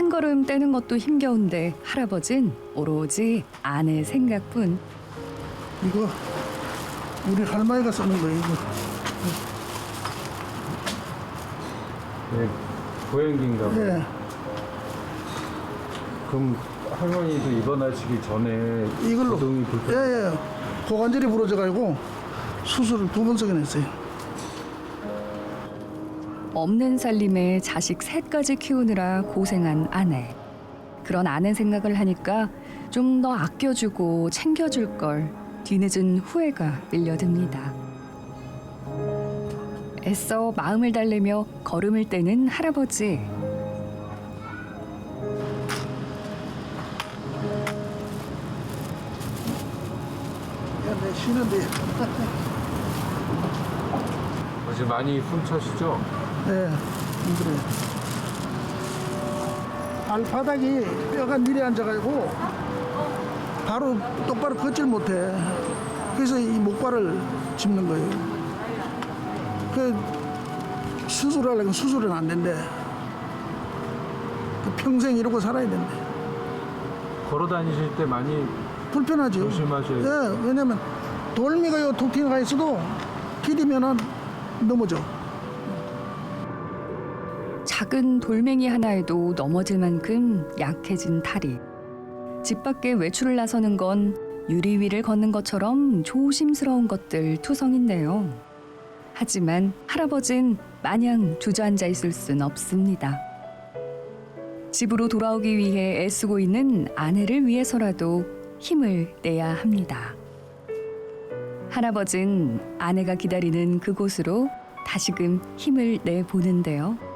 한 걸음 떼는 것도 힘겨운데 할아버진 오로지 아내 생각뿐. 이거 우리 할머니가 쓰는 거예요. 이거. 네, 보행기인가 봐요. 예. 그럼 할머니도 입원하시기 전에 이걸로. 고동이 예, 불편. 예. 고관절이 부러져 가지고 수술을 두 번 쓰긴 했어요. 없는 살림에 자식 셋까지 키우느라 고생한 아내. 그런 아내 생각을 하니까 좀 더 아껴주고 챙겨줄 걸 뒤늦은 후회가 밀려듭니다. 애써 마음을 달래며 걸음을 떼는 할아버지. 야, 내 쉬는데. 어제 많이 훔쳐시죠? 예. 안 그래. 발바닥이 뼈가 내려앉아가지고 바로 똑바로 걷질 못해. 그래서 이 목발을 짚는 거예요. 그 수술하려면 수술은 안 된대. 그 평생 이러고 살아야 된대. 걸어 다니실 때 많이 불편하죠. 조심하셔야 예, 왜냐면 돌미가 요 독티가 있어도 디디면은 넘어져. 작은 돌멩이 하나에도 넘어질 만큼 약해진 다리. 집 밖에 외출을 나서는 건 유리 위를 걷는 것처럼 조심스러운 것들 투성인데요. 하지만 할아버진 마냥 주저앉아 있을 순 없습니다. 집으로 돌아오기 위해 애쓰고 있는 아내를 위해서라도 힘을 내야 합니다. 할아버진 아내가 기다리는 그곳으로 다시금 힘을 내보는데요.